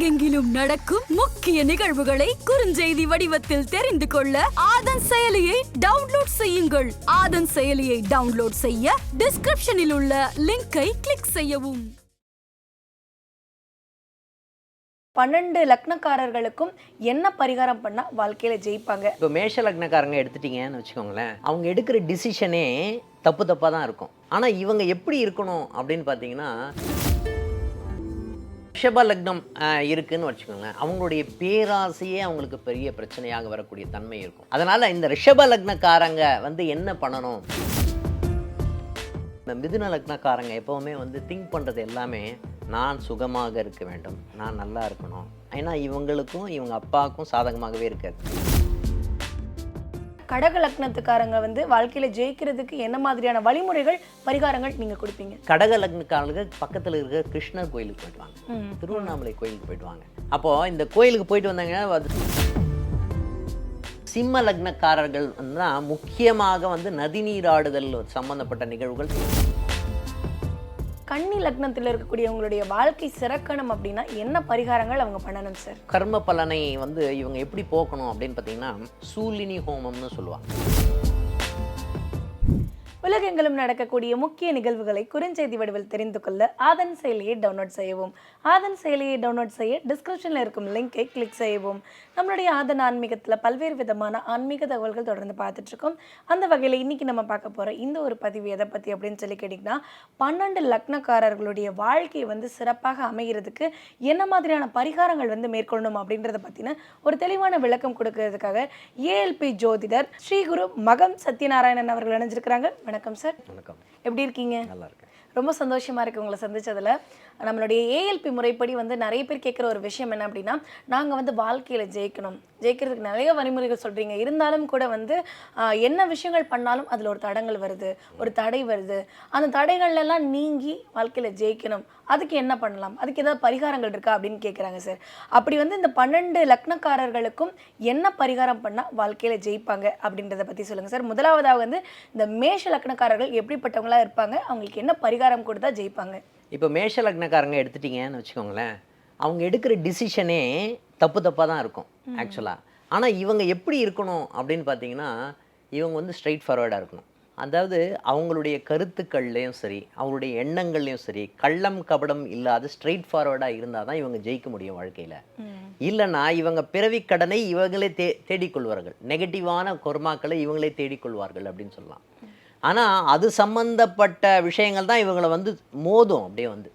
உலகெங்கிலும் நடக்கும் முக்கிய நிகழ்வுகளை குறுஞ்செய்தி வடிவத்தில் தெரிந்து கொள்ள ஆதன் செயலியை டவுன்லோட் செய்யுங்கள். ஆதன் செயலியை டவுன்லோட் செய்ய டிஸ்கிரிப்ஷனில் உள்ள லிங்கை கிளிக் செய்யவும். பன்னெண்டு லக்னக்காரர்களுக்கும் என்ன பரிகாரம் பண்ணா வாழ்க்கையில ஜெயிப்பாங்க? இப்போ மேஷ லக்னக்காரங்க எடுத்துட்டீங்கன்னு வச்சுக்கோங்களேன் அவங்க எடுக்கிற டிசிஷனே தப்பு தப்பாக தான் இருக்கும். ஆனால் இவங்க எப்படி இருக்கணும் அப்படின்னு பார்த்தீங்கன்னா ரிஷப லக்னம் இருக்குன்னு வச்சுக்கோங்களேன். அவங்களுடைய பேராசையே அவங்களுக்கு பெரிய பிரச்சனையாக வரக்கூடிய தன்மை இருக்கும். அதனால் இந்த ரிஷப லக்னக்காரங்க வந்து என்ன பண்ணணும்? இந்த மிதுன லக்னக்காரங்க எப்போவுமே வந்து திங்க் பண்ணுறது எல்லாமே நான் சுகமாக இருக்க வேண்டும் நான் நல்லா இருக்கணும். ஏன்னா இவங்களுக்கும் இவங்க அப்பாவுக்கும் சாதகமாகவே இருக்காது. கடக லக்னத்துக்காரங்க வந்து வாழ்க்கையில ஜெயிக்கிறதுக்கு என்ன மாதிரியான வழிமுறைகள் பரிகாரங்கள் நீங்க கொடுப்பீங்க? கடக லக்னக்காரங்க பக்கத்தில் இருக்கிற கிருஷ்ணர் கோயிலுக்கு போயிட்டு வாங்க. திருவண்ணாமலை கோயிலுக்கு போயிட்டு வாங்க அப்போ இந்த கோயிலுக்கு போயிட்டு வந்தாங்க அது சிம்ம லக்னக்காரர்கள் வந்து முக்கியமாக வந்து நதிநீராடுதல் சம்பந்தப்பட்ட நிகழ்வுகள். கன்னி லக்னத்தில் இருக்கக்கூடியவங்களுடைய வாழ்க்கை சிறக்கணும் அப்படின்னா என்ன பரிகாரங்கள் அவங்க பண்ணணும் சார் கர்ம பலனை வந்து இவங்க எப்படி போக்கணும் அப்படின்னு பார்த்தீங்கன்னா சூலினி ஹோமம்னு சொல்லுவாங்க. உலகெங்கிலும் நடக்கக்கூடிய முக்கிய நிகழ்வுகளை குறுஞ்செய்தி வடிவில் தெரிந்து கொள்ள ஆதன் செயலியை டவுன்லோட் செய்யவும். ஆதன் செயலியை டவுன்லோட் செய்ய டிஸ்கிரிப்ஷனில் இருக்கும் லிங்கை கிளிக் செய்யவும். நம்மளுடைய ஆதன் ஆன்மீகத்தில் பல்வேறு விதமான ஆன்மீக தகவல்கள் தொடர்ந்து பார்த்துட்ருக்கோம் அந்த வகையில் இன்றைக்கி நம்ம பார்க்க போகிற இந்த ஒரு பதிவு எதை பற்றி அப்படின்னு சொல்லி கேட்டிங்கன்னா பன்னெண்டு லக்னக்காரர்களுடைய வாழ்க்கை வந்து சிறப்பாக அமைகிறதுக்கு என்ன மாதிரியான பரிகாரங்கள் வந்து மேற்கொள்ளணும் அப்படின்றத பற்றின ஒரு தெளிவான விளக்கம் கொடுக்கறதுக்காக ஏஎல்பி ஜோதிடர் ஸ்ரீகுரு மகம் சத்யநாராயணன் அவர்கள் இணைஞ்சிருக்கிறாங்க. வணக்கம் சார் வணக்கம். எப்படி இருக்கீங்க? நல்லா இருக்கேன். ரொம்ப சந்தோஷமா இருக்கு உங்களை சந்திச்சதுல. நம்மளுடைய ஏஎல்பி முறைப்படி வந்து நிறைய பேர் கேட்குற ஒரு விஷயம் என்ன அப்படின்னா நாங்கள் வந்து வாழ்க்கையில் ஜெயிக்கணும். ஜெயிக்கிறதுக்கு நிறைய வழிமுறைகள் சொல்கிறீங்க இருந்தாலும் கூட வந்து என்ன விஷயங்கள் பண்ணாலும் அதில் ஒரு தடங்கள் வருது. ஒரு தடை வருது. அந்த தடைகள்லாம் நீங்கி வாழ்க்கையில் ஜெயிக்கணும். அதுக்கு என்ன பண்ணலாம்? அதுக்கு ஏதாவது பரிகாரங்கள் இருக்கா அப்படின்னு கேட்குறாங்க சார். அப்படி வந்து இந்த பன்னெண்டு லக்னக்காரர்களுக்கும் என்ன பரிகாரம் பண்ணால் வாழ்க்கையில் ஜெயிப்பாங்க அப்படின்றத பற்றி சொல்லுங்கள் சார். முதலாவதாக வந்து இந்த மேஷ லக்னக்காரர்கள் எப்படிப்பட்டவங்களா இருப்பாங்க? அவங்களுக்கு என்ன பரிகாரம் கொடுத்தா ஜெயிப்பாங்க? இப்போ மேஷ லக்னக்காரங்க எடுத்துட்டீங்கன்னு வச்சுக்கோங்களேன் அவங்க எடுக்கிற டிசிஷனே தப்பு தப்பாக தான் இருக்கும் ஆக்சுவலாக ஆனால் இவங்க எப்படி இருக்கணும் அப்படின்னு பார்த்தீங்கன்னா இவங்க வந்து ஸ்ட்ரைட் ஃபார்வர்டாக இருக்கணும். அதாவது அவங்களுடைய கருத்துக்கள்லேயும் சரி அவங்களுடைய எண்ணங்கள்லையும் சரி கள்ளம் கபடம் இல்லாத ஸ்ட்ரைட் ஃபார்வர்டாக இருந்தால் தான் இவங்க ஜெயிக்க முடியும் வாழ்க்கையில். இல்லைன்னா இவங்க பிறவி கடனை இவங்களே தே தேடிக்கொள்வார்கள். நெகட்டிவான கொர்மாக்களை இவங்களே தேடிக்கொள்வார்கள் அப்படின்னு சொல்லலாம். ஆனால் அது சம்பந்தப்பட்ட விஷயங்கள் தான் இவங்களை வந்து மோதும் அப்படியே வந்து.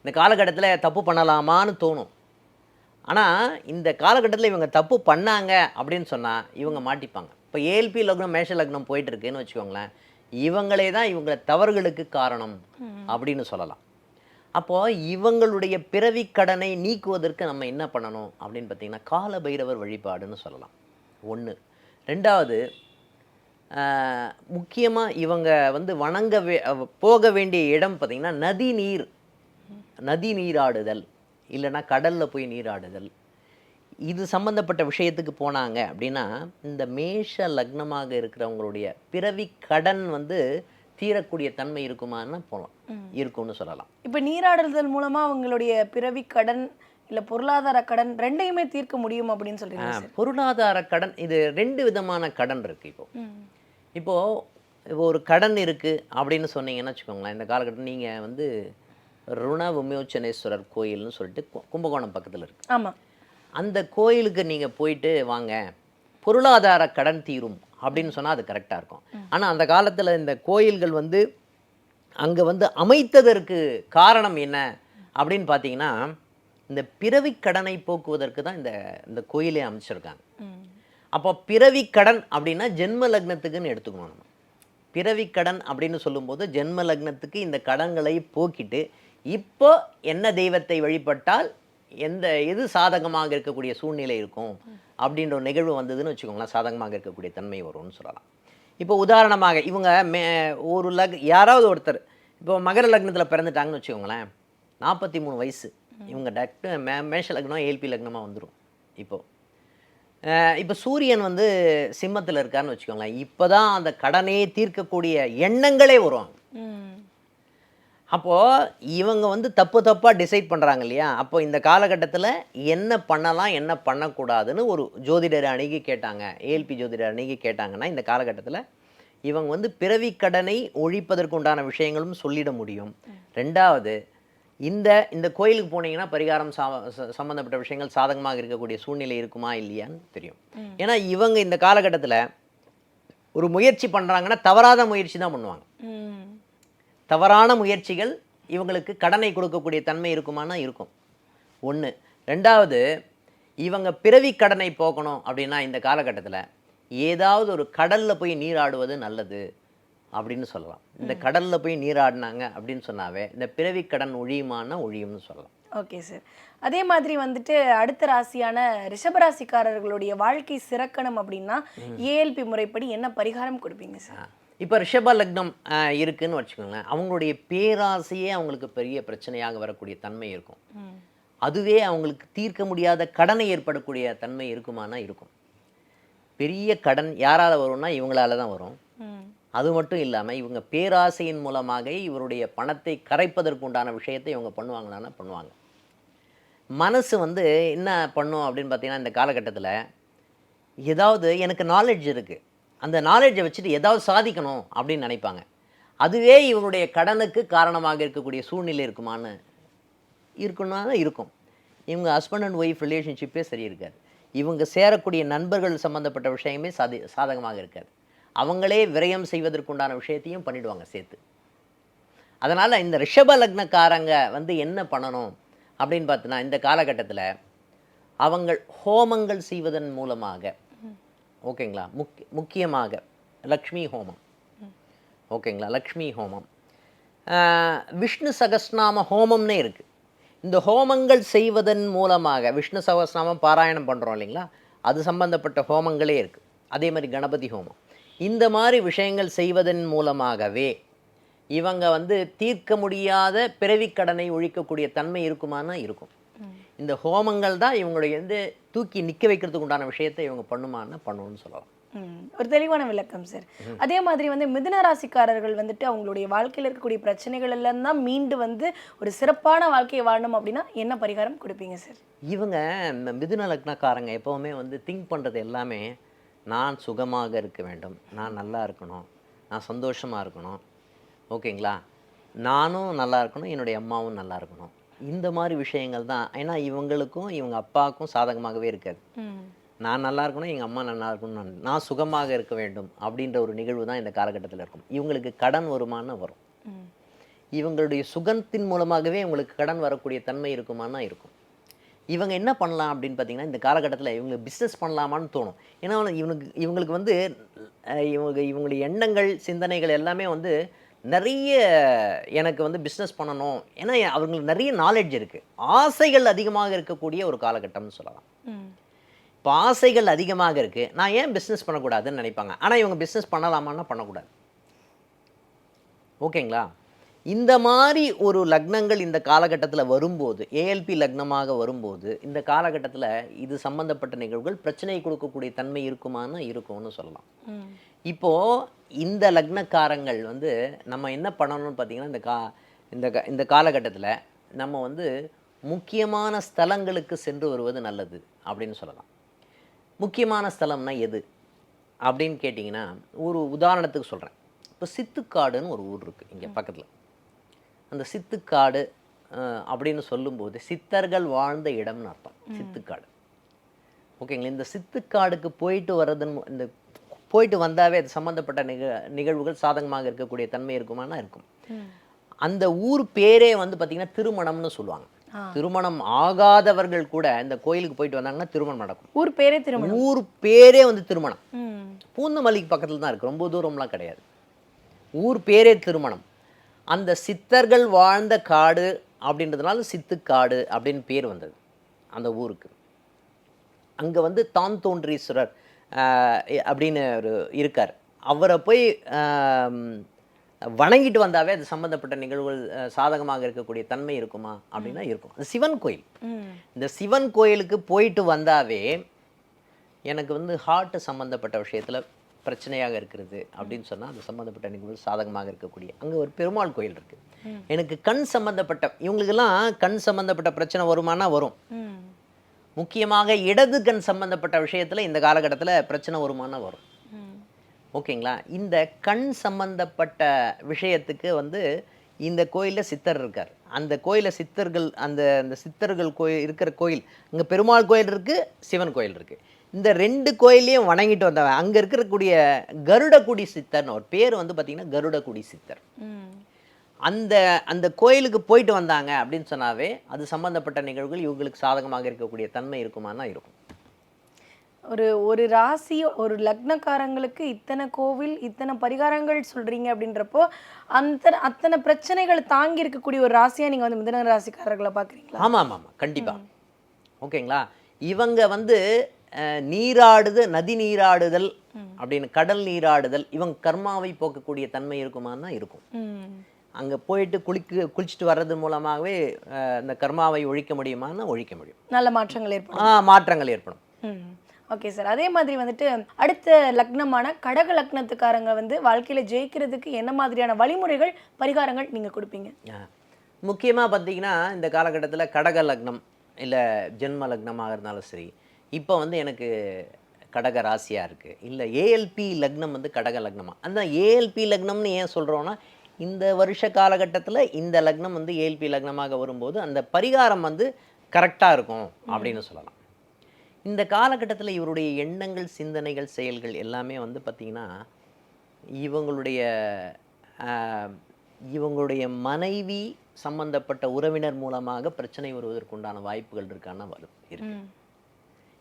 இந்த காலகட்டத்தில் தப்பு பண்ணலாமான்னு தோணும். ஆனால் இந்த காலகட்டத்தில் இவங்க தப்பு பண்ணாங்க அப்படின்னு சொன்னால் இவங்க மாட்டிப்பாங்க. இப்போ ஏஎல்பி லக்னம் மேஷ லக்னம் போயிட்டு இருக்குன்னு வச்சுக்கோங்களேன் இவங்களே தான் இவங்க தவறுகளுக்கு காரணம் அப்படின்னு சொல்லலாம். அப்போது இவங்களுடைய பிறவி கடனை நீக்குவதற்கு நம்ம என்ன பண்ணணும் அப்படின்னு பார்த்தீங்கன்னா கால பைரவர் வழிபாடுன்னு சொல்லலாம். ஒன்று ரெண்டாவது முக்கியமாக இவங்க வந்து வணங்க வே போக வேண்டிய இடம் பார்த்திங்கன்னா நதி நீர். நதி நீராடுதல் இல்லைன்னா கடலில் போய் நீராடுதல். இது சம்மந்தப்பட்ட விஷயத்துக்கு போனாங்க அப்படின்னா இந்த மேஷ லக்னமாக இருக்கிறவங்களுடைய பிறவி கடன் வந்து தீரக்கூடிய தன்மை இருக்குமான்னா போகலாம் இருக்கும்னு சொல்லலாம். இப்போ நீராடுதல் மூலமா அவங்களுடைய பிறவி கடன் இல்ல பொருளாதார கடன் ரெண்டையுமே தீர்க்க முடியும் அப்படின்னு சொல்றீங்க பொருளாதார கடன் இது ரெண்டு விதமான கடன் இருக்குது இப்போ. இப்போது இப்போ ஒரு கடன் இருக்குது அப்படின்னு சொன்னீங்கன்னு வச்சுக்கோங்களேன். இந்த காலகட்டம் நீங்கள் வந்து ருண விமோச்சனேஸ்வரர் கோயில்னு சொல்லிட்டு கும்பகோணம் பக்கத்தில் இருக்குது ஆமா. அந்த கோயிலுக்கு நீங்கள் போயிட்டு வாங்க பொருளாதார கடன் தீரும் அப்படின்னு சொன்னால் அது கரெக்டாக இருக்கும். ஆனால் அந்த காலத்தில் இந்த கோயில்கள் வந்து அங்கே வந்து அமைத்ததற்கு காரணம் என்ன அப்படின்னு பார்த்தீங்கன்னா இந்த பிறவி கடனை போக்குவதற்கு தான் இந்த இந்த கோயிலே அமைச்சிருக்காங்க. அப்போ பிறவி கடன் அப்படின்னா ஜென்ம லக்னத்துக்குன்னு எடுத்துக்கணும் நம்ம. பிறவி கடன் அப்படின்னு சொல்லும்போது ஜென்ம லக்னத்துக்கு இந்த கடன்களை போக்கிட்டு இப்போ என்ன தெய்வத்தை வழிபட்டால் எந்த எது சாதகமாக இருக்கக்கூடிய சூழ்நிலை இருக்கும் அப்படின்ற ஒரு நிகழ்வு வந்ததுன்னு வச்சுக்கோங்களேன். சாதகமாக இருக்கக்கூடிய தன்மை வரும்னு சொல்லலாம். இப்போ உதாரணமாக இவங்க மே ஒரு லக் யாராவது ஒருத்தர் இப்போ மகர லக்னத்தில் பிறந்துட்டாங்கன்னு வச்சுக்கோங்களேன். நாற்பத்தி மூணு வயசு. இவங்க டக்டு மே மேஷ லக்னம் ஏல்பி லக்னமாக வந்துடும் இப்போது இப்போ சூரியன் வந்து சிம்மத்தில் இருக்காருன்னு வச்சுக்கோங்களேன். இப்போ தான் அந்த கடனே தீர்க்கக்கூடிய எண்ணங்களே வரும். அப்போது இவங்க வந்து தப்பு தப்பாக டிசைட் பண்ணுறாங்க இல்லையா? அப்போ இந்த காலகட்டத்தில் என்ன பண்ணலாம் என்ன பண்ணக்கூடாதுன்னு ஒரு ஜோதிடர் அணுகி கேட்டாங்க. ஏஎல்பி ஜோதிடர் அணுகி கேட்டாங்கன்னா இந்த காலகட்டத்தில் இவங்க வந்து பிறவி கடனை ஒழிப்பதற்கு உண்டான விஷயங்களும் சொல்லிட முடியும். ரெண்டாவது இந்த இந்த கோயிலுக்கு போனீங்கன்னா பரிகாரம் சா ச- சம்பந்தப்பட்ட விஷயங்கள் சாதகமாக இருக்கக்கூடிய சூழ்நிலை இருக்குமா இல்லையான்னு தெரியும். ஏன்னா இவங்க இந்த காலகட்டத்தில் ஒரு முயற்சி பண்ணுறாங்கன்னா தவறாத முயற்சி தான் பண்ணுவாங்க. தவறான முயற்சிகள் இவங்களுக்கு கடனை கொடுக்கக்கூடிய தன்மை இருக்குமானா இருக்கும். ஒன்று ரெண்டாவது இவங்க பிறவி கடனை போக்கணும் அப்படின்னா இந்த காலகட்டத்தில் ஏதாவது ஒரு கடலில் போய் நீராடுவது நல்லது. அப்படின்னு சொல்லலாம். இந்த கடலில் போய் நீராடினாங்க அப்படின்னு சொன்னாவே இந்த பிறவி கடன் ஒழியுமானா ஒழியும்னு சொல்லலாம். Okay sir. அதே மாதிரி வந்துட்டு அடுத்த ராசியான ரிஷபராசிக்காரர்களுடைய வாழ்க்கை சிறக்கணும் அப்படின்னா ஏஎல்பி முறைப்படி என்ன பரிகாரம் கொடுப்பீங்க சார்? இப்போ ரிஷப லக்னம் இருக்குன்னு வச்சுக்கோங்களேன். அவங்களுடைய பேராசையே அவங்களுக்கு பெரிய பிரச்சனையாக வரக்கூடிய தன்மை இருக்கும். அதுவே அவங்களுக்கு தீர்க்க முடியாத கடனை ஏற்படக்கூடிய தன்மை இருக்குமானா இருக்கும். பெரிய கடன் யாரால வரும்னா இவங்களால தான் வரும். அது மட்டும் இல்லாமல் இவங்க பேராசையின் மூலமாக இவருடைய பணத்தை கரைப்பதற்கு உண்டான விஷயத்தை இவங்க பண்ணுவாங்களான்னா பண்ணுவாங்க. மனசு வந்து என்ன பண்ணும் அப்படின்னு பார்த்தீங்கன்னா இந்த காலகட்டத்தில் ஏதாவது எனக்கு நாலேஜ் இருக்குது அந்த நாலேஜை வச்சுட்டு ஏதாவது சாதிக்கணும் அப்படின்னு நினைப்பாங்க. அதுவே இவருடைய கடனுக்கு காரணமாக இருக்கக்கூடிய சூழ்நிலை இருக்குமான்னு இருக்குன்னா இருக்கும். இவங்க ஹஸ்பண்ட் அண்ட் ஒய்ஃப் ரிலேஷன்ஷிப்பே சரி இருக்காது இவங்க சேரக்கூடிய நண்பர்கள் சம்மந்தப்பட்ட விஷயமே சாதி சாதகமாக இருக்காது. அவங்களே விரயம் செய்வதற்குண்டான விஷயத்தையும் பண்ணிடுவாங்க சேர்த்து. அதனால் இந்த ரிஷப லக்னக்காரங்க வந்து என்ன பண்ணணும் அப்படின்னு பார்த்தோன்னா இந்த காலகட்டத்தில் அவங்கள் ஹோமங்கள் செய்வதன் மூலமாக ஓகேங்களா? முக் முக்கியமாக லக்ஷ்மி ஹோமம். ஓகேங்களா? லக்ஷ்மி ஹோமம். விஷ்ணு சகஸ்நாம ஹோமம்னே இருக்குது இந்த ஹோமங்கள் செய்வதன் மூலமாக விஷ்ணு சகஸ்நாமம் பாராயணம் பண்ணுறோம் இல்லைங்களா? அது சம்பந்தப்பட்ட ஹோமங்களே இருக்குது அதே மாதிரி கணபதி ஹோமம். இந்த மாதிரி விஷயங்கள் செய்வதன் மூலமாகவே இவங்க வந்து தீர்க்க முடியாத பிறவிக் கடனை ஒழிக்கக்கூடிய தன்மை இருக்குமானா இருக்கும். இந்த ஹோமங்கள் தான் இவங்களுடைய வந்து தூக்கி நிற்க வைக்கிறதுக்கு உண்டான விஷயத்தை இவங்க பண்ணுமான்னா பண்ணுவோம்னு சொல்லலாம். ஒரு தெளிவான விளக்கம் சார். அதே மாதிரி வந்து மிதுன ராசிக்காரர்கள் வந்துட்டு அவங்களுடைய வாழ்க்கையில் இருக்கக்கூடிய பிரச்சனைகள் எல்லாம் தான் மீண்டு வந்து ஒரு சிறப்பான வாழ்க்கையை வாழணும் அப்படின்னா என்ன பரிகாரம் கொடுப்பீங்க சார்? இவங்க இந்த மிதுன லக்னக்காரங்க எப்போவுமே வந்து திங்க் பண்ணுறது எல்லாமே நான் சுகமாக இருக்க வேண்டும். நான் நல்லா இருக்கணும். நான் சந்தோஷமாக இருக்கணும். ஓகேங்களா? நானும் நல்லா இருக்கணும். என்னுடைய அம்மாவும் நல்லா இருக்கணும். இந்த மாதிரி விஷயங்கள் தான். ஏன்னா இவங்களுக்கும் இவங்க அப்பாவுக்கும் சாதகமாகவே இருக்காது. நான் நல்லா இருக்கணும் எங்கள் அம்மா நல்லா இருக்கணும் நான் சுகமாக இருக்க வேண்டும் அப்படின்ற ஒரு நிகழ்வு தான் இந்த காலகட்டத்தில் இருக்கும். இவங்களுக்கு கடன் வருமானம் வரும். இவங்களுடைய சுகத்தின் மூலமாகவே இவங்களுக்கு கடன் வரக்கூடிய தன்மை இருக்குமானா இருக்கும். இவங்க என்ன பண்ணலாம் அப்படின்னு பார்த்தீங்கன்னா இந்த காலகட்டத்தில் இவங்க பிஸ்னஸ் பண்ணலாமான்னு தோணும். ஏன்னா இவனுக்கு இவங்களுக்கு வந்து இவங்க இவங்களுடைய எண்ணங்கள் சிந்தனைகள் எல்லாமே வந்து நிறைய எனக்கு வந்து பிஸ்னஸ் பண்ணணும். ஏன்னா அவங்களுக்கு நிறைய நாலேஜ் இருக்குது ஆசைகள் அதிகமாக இருக்கக்கூடிய ஒரு காலகட்டம்னு சொல்லலாம். இப்போ ஆசைகள் அதிகமாக இருக்குது நான் ஏன் பிஸ்னஸ் பண்ணக்கூடாதுன்னு நினைப்பாங்க? ஆனால் இவங்க பிஸ்னஸ் பண்ணலாமான்னா பண்ணக்கூடாது. ஓகேங்களா? இந்த மாதிரி ஒரு லக்னங்கள் இந்த காலகட்டத்தில் வரும்போது ஏஎல்பி லக்னமாக வரும்போது இந்த காலகட்டத்தில் இது சம்பந்தப்பட்ட நிகழ்வுகள் பிரச்சனை கொடுக்கக்கூடிய தன்மை இருக்குமான்னு இருக்கும்னு சொல்லலாம். இப்போது இந்த லக்னக்காரங்கள் வந்து நம்ம என்ன பண்ணணும்னு பார்த்தீங்கன்னா இந்த கா இந்த கா- இந்த காலகட்டத்தில் நம்ம வந்து முக்கியமான ஸ்தலங்களுக்கு சென்று வருவது நல்லது அப்படின்னு சொல்லலாம். முக்கியமான ஸ்தலம்னா எது? அப்படின்னு கேட்டிங்கன்னா ஒரு உதாரணத்துக்கு சொல்கிறேன் இப்போ சித்துக்காடுன்னு ஒரு ஊர் இருக்குது இங்கே பக்கத்தில். அந்த சித்துக்காடு அப்படின்னு சொல்லும்போது சித்தர்கள் வாழ்ந்த இடம்னு அர்த்தம். சித்துக்காடு. ஓகேங்களா? இந்த சித்துக்காடுக்கு போயிட்டு வர்றதன் இந்த போயிட்டு வந்தாவே அது சம்மந்தப்பட்ட நிக நிகழ்வுகள் சாதகமாக இருக்கக்கூடிய தன்மை இருக்குமானா இருக்கும். அந்த ஊர் பேரே வந்து பார்த்திங்கன்னா திருமணம்னு சொல்லுவாங்க. திருமணம் ஆகாதவர்கள் கூட இந்த கோயிலுக்கு போயிட்டு வந்தாங்கன்னா திருமணம் நடக்கும். ஊர் பேரே திருமணம். ஊர் பேரே வந்து திருமணம். பூந்தமல்லிக்கு பக்கத்தில் தான் இருக்குது ரொம்ப தூரம்லாம் கிடையாது. ஊர் பேரே திருமணம். அந்த சித்தர்கள் வாழ்ந்த காடு அப்படின்றதுனால சித்துக்காடு அப்படின்னு பேர் வந்தது அந்த ஊருக்கு. அங்கே வந்து தான் தோன்றீஸ்வரர் அப்படின்னு ஒரு இருக்கார். அவரை போய் வணங்கிட்டு வந்தாவே அது சம்மந்தப்பட்ட நிகழ்வுகள் சாதகமாக இருக்கக்கூடிய தன்மை இருக்குமா அப்படின்னா இருக்கும். அது சிவன் கோயில். இந்த சிவன் கோயிலுக்கு போயிட்டு வந்தாவே எனக்கு வந்து ஹார்ட் சம்மந்தப்பட்ட விஷயத்தில் பிரச்சனையாக இருக்கிறது அப்படின்னு சொன்னால் அது சம்மந்தப்பட்ட நிகழ்வு சாதகமாக இருக்கக்கூடிய அங்கே ஒரு பெருமாள் கோயில் இருக்குது எனக்கு கண் சம்மந்தப்பட்ட இவங்களுக்கெல்லாம் கண் சம்மந்தப்பட்ட பிரச்சனை வருமானா வரும். முக்கியமாக இடது கண் சம்பந்தப்பட்ட விஷயத்தில் இந்த காலகட்டத்தில் பிரச்சனை வருமானம் வரும். ஓகேங்களா? இந்த கண் சம்பந்தப்பட்ட விஷயத்துக்கு வந்து இந்த கோயிலில் சித்தர் இருக்கார். அந்த கோயிலில் சித்தர்கள் அந்த அந்த சித்தர்கள் கோயில் இருக்கிற கோயில் இங்கே பெருமாள் கோயில் இருக்குது சிவன் கோயில் இருக்குது இந்த ரெண்டு கோயிலையும் வணங்கிட்டு வந்தவன். அங்கே இருக்கக்கூடிய கருடகுடி சித்தர்னு ஒரு பேர் வந்து பார்த்திங்கன்னா கருடகுடி சித்தர். அந்த அந்த கோயிலுக்கு போயிட்டு வந்தாங்க அப்படின்னு சொன்னாவே அது சம்பந்தப்பட்ட நிகழ்வுகள் இவங்களுக்கு சாதகமாக இருக்கக்கூடிய தன்மை இருக்குமானா இருக்கும். ஒரு ஒரு ராசி ஒரு லக்னக்காரங்களுக்கு இத்தனை கோவில் இத்தனை பரிகாரங்கள் சொல்றீங்க அப்படின்றப்போ அந்த அத்தனை பிரச்சனைகள் தாங்கி இருக்கக்கூடிய ஒரு ராசியா நீங்க வந்து மிதன ராசிக்காரர்களை பாக்குறீங்களா? ஆமாம் ஆமாம் ஆமாம். கண்டிப்பாக ஓகேங்களா? இவங்க வந்து நீராடுது நதி நீராடுதல் அப்படின்னு கடல் நீராடுதல் இவங்க கர்மாவை போக்கக்கூடிய தன்மை இருக்குமானா இருக்கும். அங்கே போயிட்டு குளிக்க குளிச்சுட்டு வர்றது மூலமாகவே இந்த கர்மாவை ஒழிக்க முடியுமானா ஒழிக்க முடியும். நல்ல மாற்றங்கள் ஏற்படும். மாற்றங்கள் ஏற்படும். Okay sir. அதே மாதிரி வந்துட்டு அடுத்த லக்னமான கடக லக்னத்துக்காரங்க வந்து வாழ்க்கையில ஜெயிக்கிறதுக்கு என்ன மாதிரியான வழிமுறைகள் பரிகாரங்கள் நீங்க கொடுப்பீங்க? முக்கியமாக பார்த்தீங்கன்னா இந்த காலகட்டத்தில் கடக லக்னம் இல்லை ஜென்ம லக்னமாக இருந்தாலும் சரி இப்போ வந்து எனக்கு கடக ராசியாக இருக்குது இல்லை ஏஎல்பி லக்னம் வந்து கடக லக்னமா? அந்த ஏஎல்பி லக்னம்னு ஏன் சொல்கிறோன்னா இந்த வருஷ காலகட்டத்தில் இந்த லக்னம் வந்து ஏஎல்பி லக்னமாக வரும்போது அந்த பரிகாரம் வந்து கரெக்டாக இருக்கும் அப்படின்னு சொல்லலாம். இந்த காலகட்டத்தில் இவருடைய எண்ணங்கள் சிந்தனைகள் செயல்கள் எல்லாமே வந்து பார்த்திங்கன்னா இவங்களுடைய இவங்களுடைய மனைவி சம்பந்தப்பட்ட உறவினர் மூலமாக பிரச்சனை வருவதற்குண்டான வாய்ப்புகள் இருக்கான வரும் இருக்குது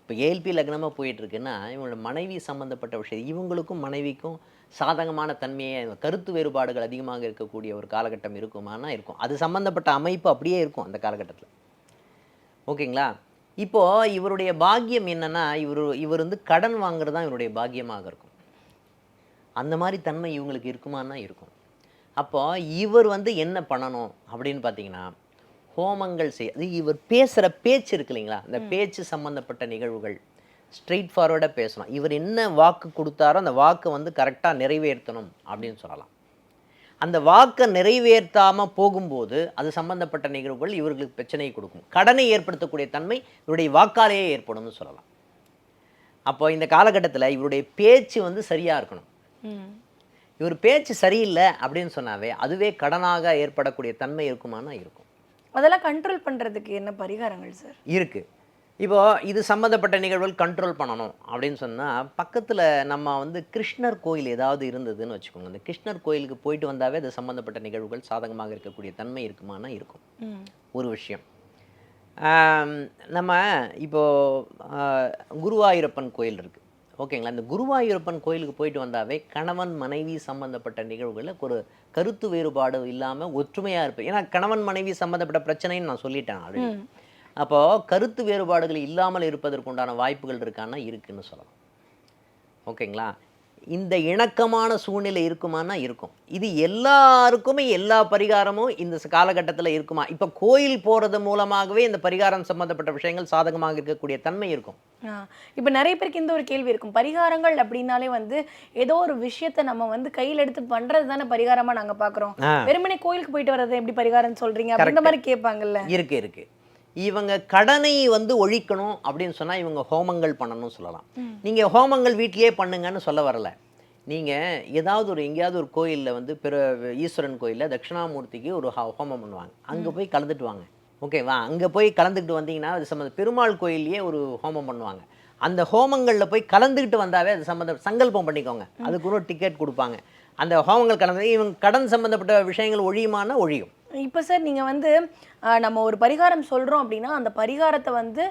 இப்போ ஏஎல்பி லக்னமாக போயிட்டுருக்குன்னா இவங்களோட மனைவி சம்மந்தப்பட்ட விஷயம் இவங்களுக்கும் மனைவிக்கும் சாதகமான தன்மையை கருத்து வேறுபாடுகள் அதிகமாக இருக்கக்கூடிய ஒரு காலகட்டம் இருக்குமானா இருக்கும். அது சம்மந்தப்பட்ட அமைப்பு அப்படியே இருக்கும் அந்த காலகட்டத்தில். ஓகேங்களா? இப்போது இவருடைய பாக்கியம் என்னென்னா இவர் இவர் வந்து கடன் வாங்குறது தான் இவருடைய பாக்கியமாக இருக்கும். அந்த மாதிரி தன்மை இவங்களுக்கு இருக்குமானா இருக்கும். அப்போது இவர் வந்து என்ன பண்ணணும் அப்படின்னு பார்த்தீங்கன்னா ஹோமங்கள் செய்ய அது இவர் பேசுகிற பேச்சு இருக்கு இல்லைங்களா? அந்த பேச்சு சம்பந்தப்பட்ட நிகழ்வுகள். ஸ்ட்ரெயிட் ஃபார்வர்டாக பேசணும். இவர் என்ன வாக்கு கொடுத்தாரோ அந்த வாக்கை வந்து கரெக்டாக நிறைவேற்றணும் அப்படின்னு சொல்லலாம். அந்த வாக்கை நிறைவேற்றாமல் போகும்போது அது சம்பந்தப்பட்ட நிகழ்வுகள் இவர்களுக்கு பிரச்சனையை கொடுக்கும். கடனை ஏற்படுத்தக்கூடிய தன்மை இவருடைய வாக்காலேயே ஏற்படும்னு சொல்லலாம். அப்போ இந்த காலகட்டத்தில் இவருடைய பேச்சு வந்து சரியாக இருக்கணும். இவர் பேச்சு சரியில்லை அப்படின்னு சொன்னாவே அதுவே கடனாக ஏற்படக்கூடிய தன்மை இருக்குமானா இருக்கும். அதெல்லாம் கண்ட்ரோல் பண்றதுக்கு என்ன பரிகாரங்கள் சார் இருக்கு. இப்போ இது சம்மந்தப்பட்ட நிகழ்வுகள் கண்ட்ரோல் பண்ணணும் அப்படின்னு சொன்னால் பக்கத்தில் நம்ம வந்து கிருஷ்ணர் கோயில் ஏதாவது இருந்ததுன்னு வச்சுக்கோங்க. இந்த கிருஷ்ணர் கோயிலுக்கு போயிட்டு வந்தாவே அது சம்மந்தப்பட்ட நிகழ்வுகள் சாதகமாக இருக்கக்கூடிய தன்மை இருக்குமானா இருக்கும். ஒரு விஷயம். நம்ம இப்போது குருவாயூரப்பன் கோயில் இருக்குது ஓகேங்களா? இந்த குருவாயூரப்பன் கோயிலுக்கு போயிட்டு வந்தாவே கணவன் மனைவி சம்பந்தப்பட்ட நிகழ்வுகளில் ஒரு கருத்து வேறுபாடு இல்லாமல் ஒற்றுமையாக இருப்பேன் ஏன்னா கணவன் மனைவி சம்மந்தப்பட்ட பிரச்சனைன்னு நான் சொல்லிட்டேன் ஆல்ரெடி. அப்போது கருத்து வேறுபாடுகள் இல்லாமல் இருப்பதற்குண்டான வாய்ப்புகள் இருக்கான்னா இருக்குன்னு சொல்லலாம். ஓகேங்களா? இந்த இணக்கமான சூழ்நிலை இருக்குமானா இருக்கும். இது எல்லாருக்குமே எல்லா பரிகாரமும் இந்த காலகட்டத்தில் இருக்குமா? இப்போ கோயில் போகிறது மூலமாகவே இந்த பரிகாரம் சம்பந்தப்பட்ட விஷயங்கள் சாதகமாக இருக்கக்கூடிய தன்மை இருக்கும். இப்ப நிறைய பேருக்கு இந்த ஒரு கேள்வி இருக்கும். பரிகாரங்கள் அப்படின்னாலே வந்து ஏதோ ஒரு விஷயத்த நம்ம வந்து கையில எடுத்து பண்றது தானே பரிகாரமா நாங்க பாக்குறோம். ஆ. வெறுமனே கோயிலுக்கு போயிட்டு வர்றது எப்படி பரிகாரம் சொல்றீங்க? அப்படின்ற மாதிரி கேட்பாங்கல்ல. இருக்கு இருக்கு. இவங்க கடனை வந்து ஒழிக்கணும் அப்படின்னு சொன்னால் இவங்க ஹோமங்கள் பண்ணணும்னு சொல்லலாம். நீங்கள் ஹோமங்கள் வீட்டிலேயே பண்ணுங்கன்னு சொல்ல வரல. நீங்கள் ஏதாவது ஒரு எங்கேயாவது ஒரு கோயிலில் வந்து பிற ஈஸ்வரன் கோயிலில் தட்சிணாமூர்த்திக்கு ஒரு ஹோ- ஹோமம் பண்ணுவாங்க. அங்கே போய் கலந்துட்டு வாங்க. ஓகேவா அங்கே போய் கலந்துக்கிட்டு வந்தீங்கன்னா அது சம்மந்த பெருமாள் கோயில்லையே ஒரு ஹோமம் பண்ணுவாங்க. அந்த ஹோமங்களில் போய் கலந்துக்கிட்டு வந்தாவே அது சம்மந்த சங்கல்பம் பண்ணிக்கோங்க. அதுக்கு ஒரு டிக்கெட் கொடுப்பாங்க. அந்த ஹோமங்கள் கலந்து இவங்க கடன் சம்மந்தப்பட்ட விஷயங்கள் ஒழியுமானா ஒழியும். இப்போ சார் நீங்க வந்து நம்ம ஒரு பரிகாரம் சொல்றோம் அப்படின்னா அந்த பரிகாரத்தை வந்து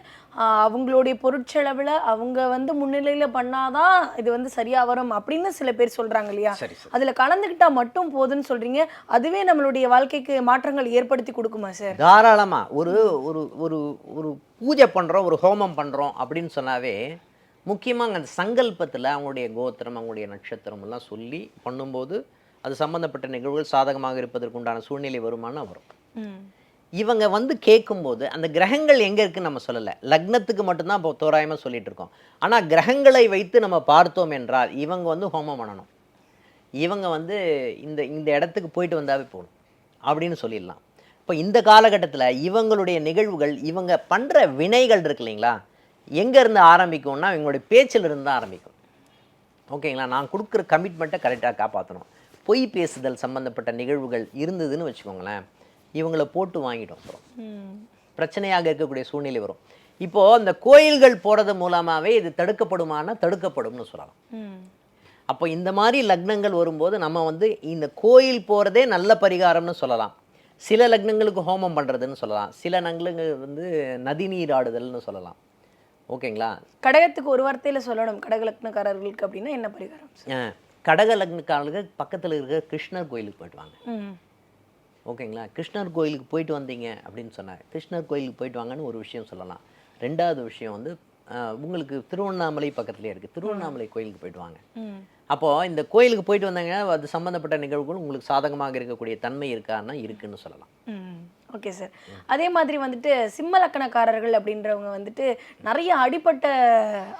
அவங்களுடைய பொருட்செலவுல அவங்க வந்து முன்னிலையில பண்ணாதான் இது வந்து சரியா வரும் அப்படின்னு சில பேர் சொல்றாங்க இல்லையா? அதுல கலந்துக்கிட்டா மட்டும் போதுன்னு சொல்றீங்க. அதுவே நம்மளுடைய வாழ்க்கைக்கு மாற்றங்கள் ஏற்படுத்தி கொடுக்குமா சார் தாராளமா. ஒரு ஒரு ஒரு ஒரு பூஜை பண்றோம் ஒரு ஹோமம் பண்றோம் அப்படின்னு சொன்னாவே முக்கியமாக அந்த சங்கல்பத்தில் அவங்களுடைய கோத்திரம் அவங்களுடைய நட்சத்திரம் எல்லாம் சொல்லி பண்ணும்போது அது சம்பந்தப்பட்ட நிகழ்வுகள் சாதகமாக இருப்பதற்குண்டான சூழ்நிலை வருமானம் வரும். இவங்க வந்து கேட்கும்போது அந்த கிரகங்கள் எங்கே இருக்குன்னு நம்ம சொல்லலை. லக்னத்துக்கு மட்டும்தான் இப்போ தோராயமாக சொல்லிட்டு இருக்கோம். ஆனால் கிரகங்களை வைத்து நம்ம பார்த்தோம் என்றால் இவங்க வந்து ஹோமம் பண்ணணும். இவங்க வந்து இந்த இந்த இடத்துக்கு போயிட்டு வந்தாவே போகணும் அப்படின்னு சொல்லிடலாம். இப்போ இந்த காலகட்டத்தில் இவங்களுடைய நிகழ்வுகள் இவங்க பண்ணுற வினைகள் இருக்கு இல்லைங்களா? எங்கேருந்து ஆரம்பிக்கும்னா இவங்களுடைய பேச்சிலிருந்து தான் ஆரம்பிக்கும். ஓகேங்களா? நான் கொடுக்குற கமிட்மெண்ட்டை கரெக்டாக காப்பாற்றணும் பொய் பேசுதல் சம்மந்தப்பட்ட நிகழ்வுகள் இருந்ததுன்னு வச்சுக்கோங்களேன் இவங்கள போட்டு வாங்கிடும் அப்புறம். பிரச்சனையாக இருக்கக்கூடிய சூழ்நிலை வரும். இப்போது இந்த கோயில்கள் போகிறது மூலமாகவே இது தடுக்கப்படுமானா தடுக்கப்படும்னு சொல்லலாம். அப்போ இந்த மாதிரி லக்னங்கள் வரும்போது நம்ம வந்து இந்த கோயில் போகிறதே நல்ல பரிகாரம்னு சொல்லலாம். சில லக்னங்களுக்கு ஹோமம் பண்ணுறதுன்னு சொல்லலாம். சில நங்களுக்கு வந்து நதி நீர் ஆடுதல்னு சொல்லலாம். ஓகேங்களா? கடகத்துக்கு ஒரு வார்த்தையில சொல்லணும். கடக லக்னக்காரர்களுக்கு அப்படின்னா என்ன பரிகாரம்? அஹ், கடக லக்னக்காரர்கள் பக்கத்தில் இருக்கிற கிருஷ்ணர் கோயிலுக்கு போயிட்டு வாங்க. ஓகேங்களா? கிருஷ்ணர் கோயிலுக்கு போயிட்டு வந்தீங்க அப்படின்னு சொன்னார். கிருஷ்ணர் கோயிலுக்கு போயிட்டு வாங்கன்னு ஒரு விஷயம் சொல்லலாம். ரெண்டாவது விஷயம் வந்து உங்களுக்கு திருவண்ணாமலை பக்கத்துலேயே இருக்குது திருவண்ணாமலை கோயிலுக்கு போயிட்டு வாங்க. ம். அப்போது இந்த கோயிலுக்கு போயிட்டு வந்தாங்க அது சம்மந்தப்பட்ட நிகழ்வுகள் உங்களுக்கு சாதகமாக இருக்கக்கூடிய தன்மை இருக்கான்னா இருக்குன்னு சொல்லலாம். ஓகே சார் அதே மாதிரி வந்துட்டு சிம்ம லக்கணக்காரர்கள் அப்படின்றவங்க வந்துட்டு நிறைய அடிப்பட்ட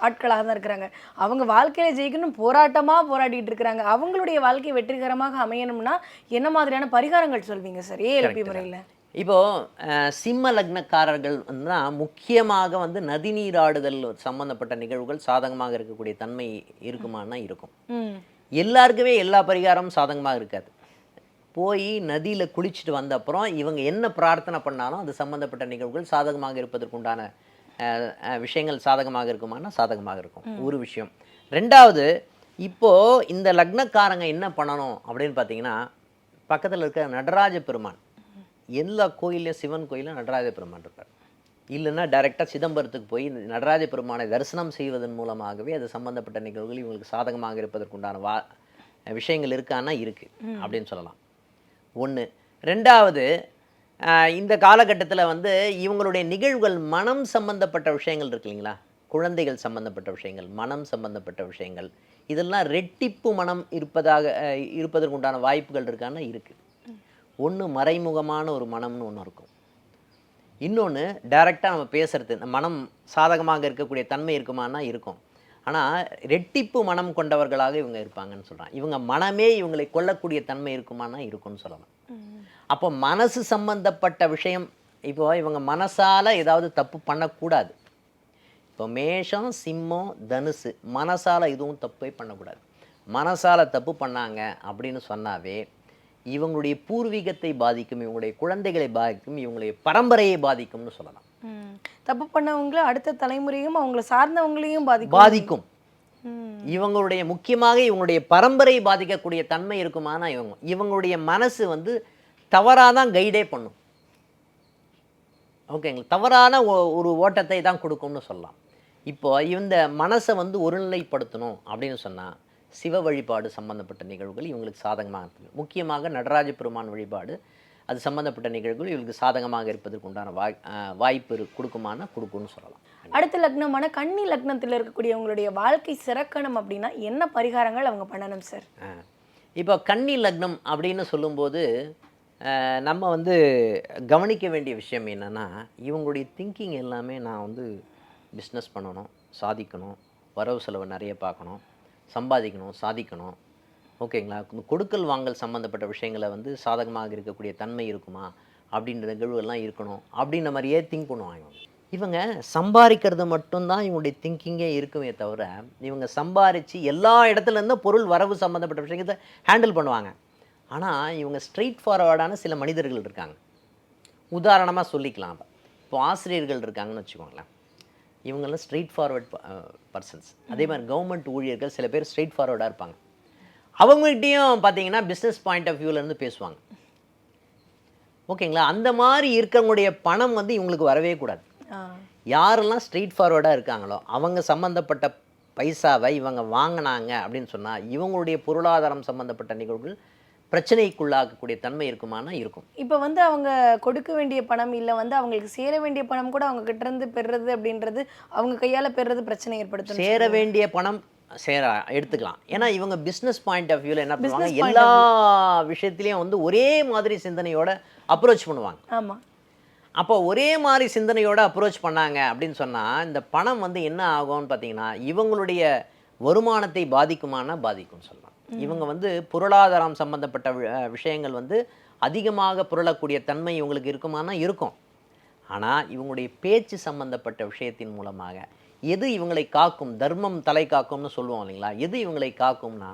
ஆட்களாக தான் இருக்கிறாங்க. அவங்க வாழ்க்கையில ஜெயிக்கணும் போராட்டமா போராடிட்டு இருக்கிறாங்க. அவங்களுடைய வாழ்க்கை வெற்றிகரமாக அமையணும்னா என்ன மாதிரியான பரிகாரங்கள் சொல்வீங்க சார் ஏஎல்பி முறையில். இப்போது சிம்ம லக்னக்காரர்கள் வந்து முக்கியமாக வந்து நதிநீராடுதல் சம்மந்தப்பட்ட நிகழ்வுகள் சாதகமாக இருக்கக்கூடிய தன்மை இருக்குமான்னா இருக்கும். எல்லாருக்குமே எல்லா பரிகாரமும் சாதகமாக இருக்காது. போய் நதியில் குளிச்சுட்டு வந்த அப்புறம் இவங்க என்ன பிரார்த்தனை பண்ணாலும் அது சம்மந்தப்பட்ட நிகழ்வுகள் சாதகமாக இருப்பதற்குண்டான விஷயங்கள் சாதகமாக இருக்குமானா சாதகமாக இருக்கும். ஒரு விஷயம். ரெண்டாவது இப்போது இந்த லக்னக்காரங்க என்ன பண்ணணும் அப்படின்னு பார்த்தீங்கன்னா பக்கத்தில் இருக்க நடராஜ பெருமான் எல்லா கோயிலையும் சிவன் கோயிலும் நடராஜ பெருமான் இருப்பார். இல்லைன்னா டைரெக்டாக சிதம்பரத்துக்கு போய் இந்த நடராஜ பெருமானை தரிசனம் செய்வதன் மூலமாகவே அது சம்பந்தப்பட்ட நிகழ்வுகள் இவங்களுக்கு சாதகமாக இருப்பதற்குண்டான வா விஷயங்கள் இருக்கான்னா இருக்குது அப்படின்னு சொல்லலாம். ஒன்று ரெண்டாவது இந்த காலகட்டத்தில் வந்து இவங்களுடைய நிகழ்வுகள் மனம் சம்பந்தப்பட்ட விஷயங்கள் இருக்கு இல்லைங்களா? குழந்தைகள் சம்பந்தப்பட்ட விஷயங்கள் மனம் சம்பந்தப்பட்ட விஷயங்கள். இதெல்லாம் ரெட்டிப்பு மனம் இருப்பதாக இருப்பதற்கு இருப்பதற்குண்டான வாய்ப்புகள் இருக்கான்னா இருக்குது ஒன்று மறைமுகமான ஒரு மனம்னு ஒன்று இருக்கும். இன்னொன்று டைரெக்டாக நம்ம பேசுகிறது இந்த மனம் சாதகமாக இருக்கக்கூடிய தன்மை இருக்குமானா இருக்கும். ஆனால் ரெட்டிப்பு மனம் கொண்டவர்களாக இவங்க இருப்பாங்கன்னு சொல்கிறான் இவங்க மனமே இவங்களை கொல்லக்கூடிய தன்மை இருக்குமானா இருக்கும்னு சொல்லலாம் அப்போ மனசு சம்பந்தப்பட்ட விஷயம் இப்போ இவங்க மனசால ஏதாவது தப்பு பண்ணக்கூடாது. இப்போ மேஷம் சிம்மம் தனுசு மனசால எதுவும் தப்பே பண்ணக்கூடாது. மனசால தப்பு பண்ணாங்க அப்படின்னு சொன்னாவே இவங்களுடைய பூர்வீகத்தை பாதிக்கும் இவங்களுடைய குழந்தைகளை பாதிக்கும் இவங்களுடைய பரம்பரையை பாதிக்கும்னு சொல்லலாம். தப்பு பண்ணவங்கள அடுத்த தலைமுறையும் அவங்கள சார்ந்தவங்களையும் பாதிக்கும். பாதிக்கும். இவங்களுடைய முக்கியமாக இவங்களுடைய பரம்பரை பாதிக்கக்கூடிய தன்மை இருக்குமானா இவங்க. இவங்களுடைய மனசு வந்து தவறாக தான் கைடே பண்ணும். ஓகேங்களா தவறான ஒரு ஓட்டத்தை தான் கொடுக்கும்னு சொல்லலாம். இப்போ இந்த மனசை வந்து ஒருநிலைப்படுத்தணும் அப்படின்னு சொன்னால் சிவ வழிபாடு சம்பந்தப்பட்ட நிகழ்வுகள் இவங்களுக்கு சாதகமாக இருக்குது. முக்கியமாக நடராஜ பெருமான் வழிபாடு அது சம்பந்தப்பட்ட நிகழ்வுகள் இவங்களுக்கு சாதகமாக இருப்பதற்கு உண்டான வாய் வாய்ப்பு கொடுக்குமானா கொடுக்கும்னு சொல்லலாம் அடுத்த லக்னமான கன்னி லக்னத்தில் இருக்கக்கூடியவங்களுடைய வாழ்க்கை சிறக்கணும் அப்படின்னா என்ன பரிகாரங்கள் அவங்க பண்ணணும் சார். இப்போ கன்னி லக்னம் அப்படின்னு சொல்லும்போது நம்ம வந்து கவனிக்க வேண்டிய விஷயம் என்னென்னா இவங்களுடைய திங்கிங் எல்லாமே நான் வந்து பிஸ்னஸ் பண்ணணும் சாதிக்கணும் வரவு செலவு நிறைய பார்க்கணும் சம்பாதிக்கணும் சாதிக்கணும் ஓகேங்களா? கொடுக்கல் வாங்கல் சம்மந்தப்பட்ட விஷயங்களை வந்து சாதகமாக இருக்கக்கூடிய தன்மை இருக்குமா? அப்படின்ற நிகழ்வுகள்லாம் இருக்கணும். அப்படின்ற மாதிரியே திங்க் பண்ணுவாங்க இவங்க. இவங்க சம்பாதிக்கிறது மட்டும்தான் இவங்களுடைய திங்கிங்கே இருக்குமே தவிர இவங்க சம்பாரித்து எல்லா இடத்துல இருந்தும் பொருள் வரவு சம்மந்தப்பட்ட விஷயத்தை ஹேண்டில் பண்ணுவாங்க. ஆனால் இவங்க ஸ்ட்ரெயிட் ஃபார்வர்டான சில மனிதர்கள் இருக்காங்க. உதாரணமாக சொல்லிக்கலாம் இப்போ ஆசிரியர்கள் இருக்காங்கன்னு வச்சுக்கோங்களேன். இவங்கெல்லாம் ஸ்ட்ரெயிட் ஃபார்வர்ட் பர்சன்ஸ் அதே மாதிரி கவர்மெண்ட் ஊழியர்கள் சில பேர் ஸ்ட்ரெயிட் ஃபார்வர்டாக இருப்பாங்க. அவங்ககிட்டயும் பார்த்தீங்கன்னா பிஸ்னஸ் பாயிண்ட் ஆஃப் வியூலேருந்து பேசுவாங்க. ஓகேங்களா? அந்த மாதிரி இருக்கவங்களுடைய பணம் வந்து இவங்களுக்கு வரவே கூடாது. யாரெல்லாம் ஸ்ட்ரெயிட் ஃபார்வர்டாக இருக்காங்களோ அவங்க சம்மந்தப்பட்ட பைசாவை இவங்க வாங்கினாங்க அப்படின்னு சொன்னால் இவங்களுடைய பொருளாதாரம் சம்மந்தப்பட்ட நிகழ்வுகள் பிரச்சனைக்குள்ளாக்கக்கூடிய தன்மை இருக்குமானா இருக்கும். இப்போ வந்து அவங்க கொடுக்க வேண்டிய பணம் இல்லை வந்து அவங்களுக்கு சேர வேண்டிய பணம் கூட அவங்க கிட்ட இருந்து பெறுறது அப்படின்றது அவங்க கையால பெறுறது பிரச்சனை ஏற்படுத்தும் சேர வேண்டிய பணம் சேர எடுத்துக்கலாம். ஏன்னா இவங்க பிஸ்னஸ் பாயிண்ட் ஆஃப் வியூவில் என்ன பண்ணுவாங்க எல்லா விஷயத்துலையும் வந்து ஒரே மாதிரி சிந்தனையோட அப்ரோச் பண்ணுவாங்க. ஆமா. அப்போ ஒரே மாதிரி சிந்தனையோட அப்ரோச் பண்ணாங்க அப்படின்னு சொன்னால் இந்த பணம் வந்து என்ன ஆகும்னு பார்த்தீங்கன்னா இவங்களுடைய வருமானத்தை பாதிக்குமானா பாதிக்கும்னு சொல்லலாம். இவங்க வந்து பொருளாதாரம் சம்பந்தப்பட்ட விஷயங்கள் வந்து அதிகமாக புரளக்கூடிய தன்மை இவங்களுக்கு இருக்குமானா இருக்கும். ஆனால் இவங்களுடைய பேச்சு சம்பந்தப்பட்ட விஷயத்தின் மூலமாக எது இவங்களை காக்கும்? தர்மம் தலை காக்கும்னு சொல்லுவோம் இல்லைங்களா? எது இவங்களை காக்கும்னா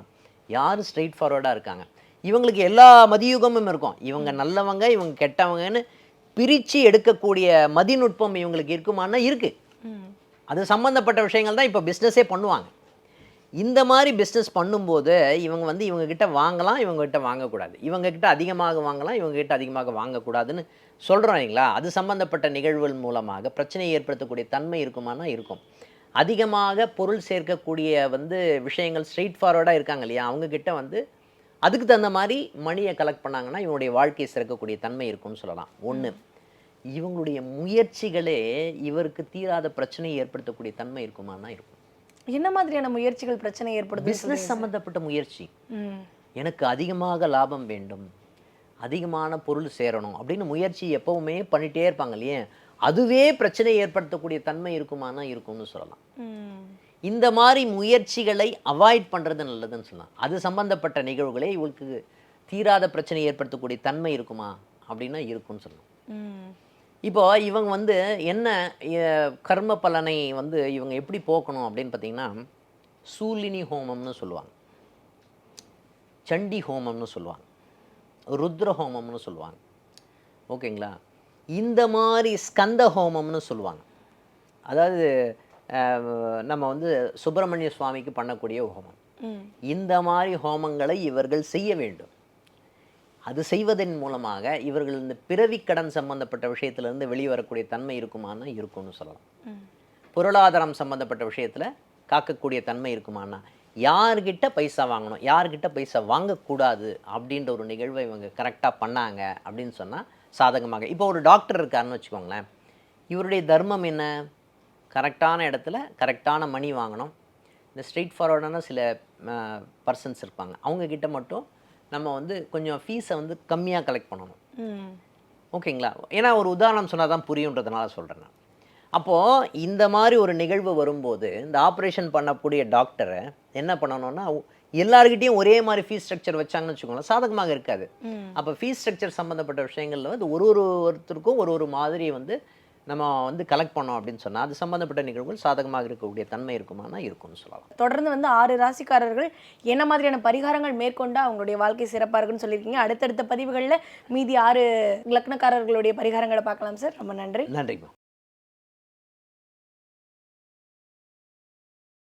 யார் ஸ்ட்ரெயிட் ஃபார்வர்டாக இருக்காங்க? இவங்களுக்கு எல்லா மதியுகமும் இருக்கும். இவங்க நல்லவங்க இவங்க கெட்டவங்கன்னு பிரித்து எடுக்கக்கூடிய மதிநுட்பம் இவங்களுக்கு இருக்குமானா இருக்குது அது சம்மந்தப்பட்ட விஷயங்கள் தான் இப்போ பிஸ்னஸே பண்ணுவாங்க. இந்த மாதிரி பிஸ்னஸ் பண்ணும்போது இவங்க வந்து இவங்க கிட்ட வாங்கலாம் இவங்க கிட்ட வாங்கக்கூடாது. இவங்க கிட்ட அதிகமாக வாங்கலாம் இவங்க கிட்ட அதிகமாக வாங்கக்கூடாதுன்னு சொல்கிறோம் இல்லைங்களா? அது சம்பந்தப்பட்ட நிகழ்வுகள் மூலமாக பிரச்சனையை ஏற்படுத்தக்கூடிய தன்மை இருக்குமானா இருக்கும். அதிகமாக பொருள் சேர்க்கக்கூடிய வந்து விஷயங்கள் ஸ்ட்ரெயிட் ஃபார்வர்டாக இருக்காங்க இல்லையா? அவங்க கிட்ட வந்து அதுக்கு தகுந்த மாதிரி மணியை கலெக்ட் பண்ணாங்கன்னா இவங்களுடைய வாழ்க்கையை சிறக்கக்கூடிய தன்மை இருக்கும்னு சொல்லலாம். ஒன்று இவங்களுடைய முயற்சிகளே இவருக்கு தீராத பிரச்சனையை ஏற்படுத்தக்கூடிய தன்மை இருக்குமானா இருக்கும். என்ன மாதிரியான முயற்சிகள் பிரச்சனை ஏற்படுது பிஸ்னஸ் சம்மந்தப்பட்ட முயற்சி. எனக்கு அதிகமாக லாபம் வேண்டும் அதிகமான பொருள் சேரணும் அப்படின்னு முயற்சி எப்பவுமே பண்ணிட்டே இருப்பாங்க இல்லையே? அதுவே பிரச்சனை ஏற்படுத்தக்கூடிய தன்மை இருக்குமானா இருக்கும்னு சொல்லலாம். இந்த மாதிரி முயற்சிகளை அவாய்ட் பண்ணுறது நல்லதுன்னு சொல்லலாம். அது சம்பந்தப்பட்ட நிகழ்வுகளே இவங்களுக்கு தீராத பிரச்சனை ஏற்படுத்தக்கூடிய தன்மை இருக்குமா அப்படின்னா இருக்கும்னு சொல்லலாம். இப்போ இவங்க வந்து என்ன கர்ம பலனை வந்து இவங்க எப்படி போக்கணும் அப்படின்னு பார்த்தீங்கன்னா சூலினி ஹோமம்னு சொல்லுவாங்க. சண்டி ஹோமம்னு சொல்லுவாங்க. ருத்ர ஹோமம்னு சொல்லுவாங்க. ஓகேங்களா? இந்த மாதிரி ஸ்கந்த ஹோமம்னு சொல்லுவாங்க. அதாவது நம்ம வந்து சுப்பிரமணிய சுவாமிக்கு பண்ணக்கூடிய ஹோமம். இந்த மாதிரி ஹோமங்களை இவர்கள் செய்ய வேண்டும். அது செய்வதன் மூலமாக இவர்கள் இந்த பிறவி கடன் சம்பந்தப்பட்ட விஷயத்திலிருந்து வெளிவரக்கூடிய தன்மை இருக்குமானா இருக்கும்னு சொல்லலாம். பொருளாதாரம் சம்பந்தப்பட்ட விஷயத்தில் காக்கக்கூடிய தன்மை இருக்குமானா யார்கிட்ட பைசா வாங்கணும் யார்கிட்ட பைசா வாங்கக்கூடாது அப்படின்ற ஒரு நிகழ்வை இவங்க கரெக்டாக பண்ணாங்க அப்படின்னு சொன்னால் சாதகமாக. இப்போ ஒரு டாக்டர் இருக்காருன்னு வச்சுக்கோங்களேன். இவருடைய தர்மம் என்ன? கரெக்டான இடத்துல கரெக்டான மணி வாங்கணும். இந்த ஸ்ட்ரெயிட் ஃபார்வர்டான சில பர்சன்ஸ் இருப்பாங்க. அவங்க கிட்ட மட்டும் நம்ம வந்து கொஞ்சம் ஃபீஸை வந்து கம்மியாக கலெக்ட் பண்ணணும். ஓகேங்களா? ஏன்னா ஒரு உதாரணம் சொன்னால் தான் புரியுன்றதுனால சொல்கிறேன் நான். அப்போது இந்த மாதிரி ஒரு நிகழ்வு வரும்போது இந்த ஆப்ரேஷன் பண்ணக்கூடிய டாக்டரை என்ன பண்ணணும்னா எல்லார்கிட்டயும் ஒரே மாதிரி ஃபீஸ் ஸ்ட்ரக்சர் வச்சாங்கன்னு வச்சுக்கோங்களேன் சாதகமாக இருக்காது. அப்போ ஃபீஸ் ஸ்ட்ரக்சர் சம்மந்தப்பட்ட விஷயங்களில் வந்து ஒரு ஒரு ஒருத்தருக்கும் ஒரு ஒரு மாதிரி வந்து நம்ம வந்து கலெக்ட் பண்ணோம் அப்படின்னு சொன்னால் அது சம்மந்தப்பட்ட நிகழ்வுகள் சாதகமாக இருக்கக்கூடிய தன்மை இருக்குமானா இருக்கும்னு சொல்லலாம். தொடர்ந்து வந்து ஆறு ராசிக்காரர்கள் என்ன மாதிரியான பரிகாரங்கள் மேற்கொண்டு அவங்களுடைய வாழ்க்கை சிறப்பாக இருக்குன்னு சொல்லியிருக்கீங்க. அடுத்தடுத்த பதிவுகளில் மீதி ஆறு லக்னக்காரர்களுடைய பரிகாரங்களை பார்க்கலாம் சார். ரொம்ப நன்றி. நன்றிம்மா.